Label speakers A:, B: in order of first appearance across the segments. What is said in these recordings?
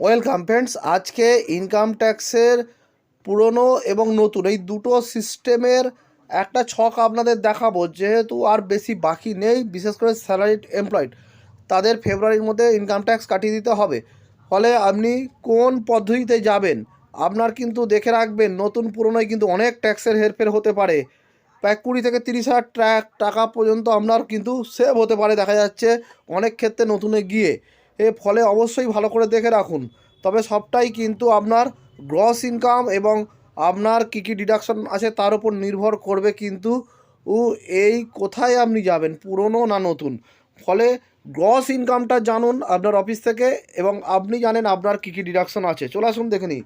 A: Welcome friends আজকে income ট্যাক্সের পুরনো এবং নতুন, এই দুটো সিস্টেমের একটা ছক আপনাদের দেখাবো, যেহেতু আর বেশি বাকি নেই, বিশেষ করে স্যালারিড এমপ্লয়েড তাদের ফেব্রুয়ারির মধ্যে ইনকাম ট্যাক্স কাটিয়ে দিতে হবে। ফলে আপনি কোন পদ্ধতিতে যাবেন, আপনার কিন্তু দেখে রাখবেন, নতুন পুরনোয় কিন্তু অনেক ট্যাক্সের হেরফের হতে পারে। প্রায় কুড়ি থেকে তিরিশ হাজার টাকা পর্যন্ত আপনার কিন্তু সেভ হতে পারে, দেখা যাচ্ছে অনেক ক্ষেত্রে নতুনে গিয়ে। এ ফলে অবশ্যই ভালো করে দেখে রাখুন। তবে সবটাই কিন্তু আপনার গ্রস ইনকাম এবং আপনার কী কী ডিডাকশন আছে তার উপর নির্ভর করবে কিন্তু এই কোথায় আপনি যাবেন, পুরনো না নতুন। ফলে গ্রস ইনকামটা জানুন আপনার অফিস থেকে এবং আপনি জানেন আপনার কী কী ডিডাকশন আছে। চলে আসুন দেখে নিই।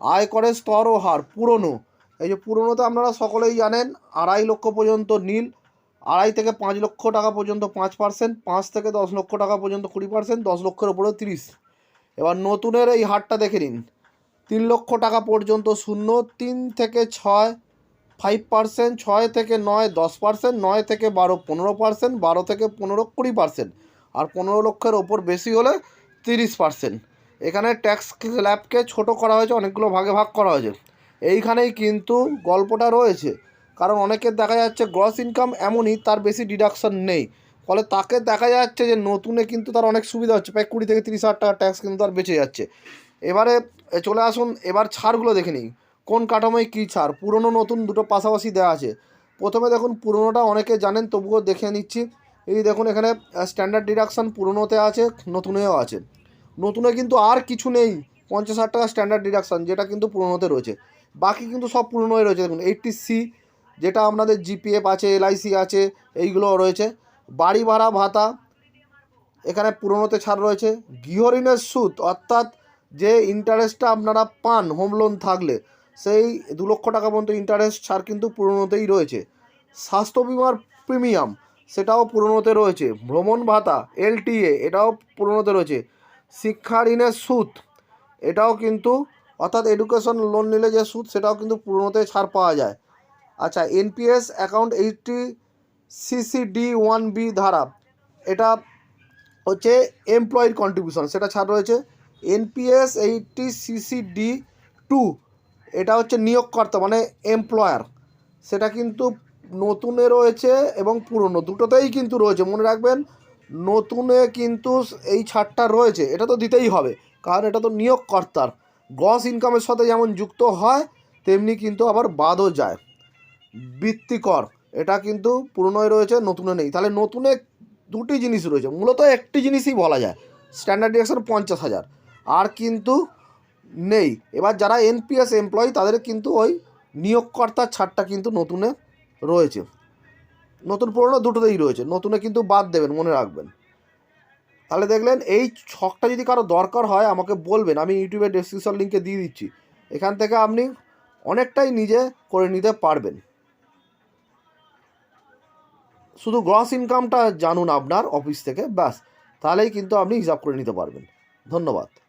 A: আয়করের স্তর ও হার, পুরনো। এই যে পুরনোতে আপনারা সকলেই জানেন, আড়াই লক্ষ পর্যন্ত নীল। আড়াই থেকে পাঁচ লক্ষ টাকা পর্যন্ত পাঁচ পার্সেন্ট পাঁচ থেকে দশ লক্ষ টাকা পর্যন্ত কুড়ি পার্সেন্ট দশ লক্ষের ওপরে তিরিশ। এবার নতুনের এই হারটা দেখে নিন। তিন লক্ষ টাকা পর্যন্ত শূন্য, তিন থেকে ছয় ফাইভ পার্সেন্ট ছয় থেকে নয়, দশ পার্সেন্ট নয় থেকে বারো, পনেরো পার্সেন্ট বারো থেকে পনেরো, কুড়ি পার্সেন্ট আর পনেরো লক্ষের ওপর বেশি হলে তিরিশ পার্সেন্ট এখানে ট্যাক্স স্ল্যাবকে ছোট করা হয়েছে, অনেকগুলো ভাগে ভাগ করা হয়েছে। এইখানেই কিন্তু গল্পটা রয়েছে। কারণ অনেকের দেখা যাচ্ছে গ্রস ইনকাম এমনই, তার বেশি ডিডাকশন নেই। ফলে তাকে দেখা যাচ্ছে যে নতুনে কিন্তু তার অনেক সুবিধা হচ্ছে। প্রায় কুড়ি থেকে তিরিশ হাজার টাকা ট্যাক্স কিন্তু তার বেঁচে যাচ্ছে। এবারে চলে আসুন, এবার ছাড়গুলো দেখে নিই। কোন কাঠামোয় কী ছাড়? পুরনো, নতুন দুটো পাশাপাশি দেওয়া আছে। প্রথমে দেখুন, পুরনোটা অনেকে জানেন, তবুও দেখে নিচ্ছি। এই দেখুন, এখানে স্ট্যান্ডার্ড ডিডাকশান পুরনোতে আছে, নতুনেও আছে। নতুনে কিন্তু আর কিছু নেই, পঞ্চাশ হাজার টাকা স্ট্যান্ডার্ড ডিডাকশান যেটা কিন্তু পুরনোতে রয়েছে। বাকি কিন্তু সব পুরনোই রয়েছে। দেখুন এইটটি সি যেটা আপনাদের জিপিএফ আছে, এলআইসি আছে এইগুলো রয়েছে। বাড়ি ভাড়া ভাতা এখানে পুরনোতে ছাড় রয়েছে। গৃহঋণের সুদ, অর্থাৎ যে ইন্টারেস্টটা আপনারা পান হোম লোন থাকলে, সেই দু লক্ষ টাকা পর্যন্ত ইন্টারেস্ট ছাড় কিন্তু পুরনোতেই রয়েছে। স্বাস্থ্য বিমার প্রিমিয়াম সেটাও পুরনোতে রয়েছে। ভ্রমণ ভাতা এলটিএ এটাও পুরনোতে রয়েছে। শিক্ষা ঋণের সুদ, এটাও কিন্তু, অর্থাৎ এডুকেশন লোন নিলে যে সুদ, সেটাও কিন্তু পুরনোতে ছাড় পাওয়া যায়। আচ্ছা NPS account eighty CCD one B ধারা, এটা হচ্ছে এমপ্লয়ির কন্ট্রিবিউশন সেটা ছাড় রয়েছে। এনপিএস এইটটি সিসিডি টু এটা হচ্ছে নিয়োগকর্তা মানে এমপ্লয়ার সেটা কিন্তু নতুনে রয়েছে এবং পুরনো, দুটোতেই কিন্তু রয়েছে, মনে রাখবেন, নতুনে কিন্তু এই ছাড়টা রয়েছে, এটা তো দিতেই হবে, কারণ এটা তো নিয়োগকর্তার গ্রস ইনকামের সাথে যেমন যুক্ত হয়, তেমনি কিন্তু আবার বাদও যায়। বৃত্তিকর। এটা কিন্তু পুরনোয় রয়েছে, নতুনে নেই। তাহলে নতুনে দুটি জিনিস রয়েছে। মূলত একটি জিনিসই বলা যায়। স্ট্যান্ডার্ড ডিরেকশন পঞ্চাশ হাজার। আর কিন্তু নেই। এবার যারা এনপিএস এমপ্লয়ি তাদের কিন্তু ওই নিয়োগকর্তার ছাড়টা কিন্তু নতুনে রয়েছে। নতুন পুরনো দুটোতেই রয়েছে। নতুনে কিন্তু বাদ দেবেন, মনে রাখবেন। তাহলে দেখলেন, এই ছকটা যদি কারও দরকার হয়, আমাকে বলবেন। আমি ইউটিউবের ডেসক্রিপশন লিঙ্কে দিয়ে দিচ্ছি। এখান থেকে আপনি অনেকটাই নিজে করে নিতে পারবেন। শুধু গ্রস ইনকামটা জানুন আপনার অফিস থেকে, ব্যাস। তাহলেই কিন্তু আপনি হিসাব করে নিতে পারবেন। ধন্যবাদ।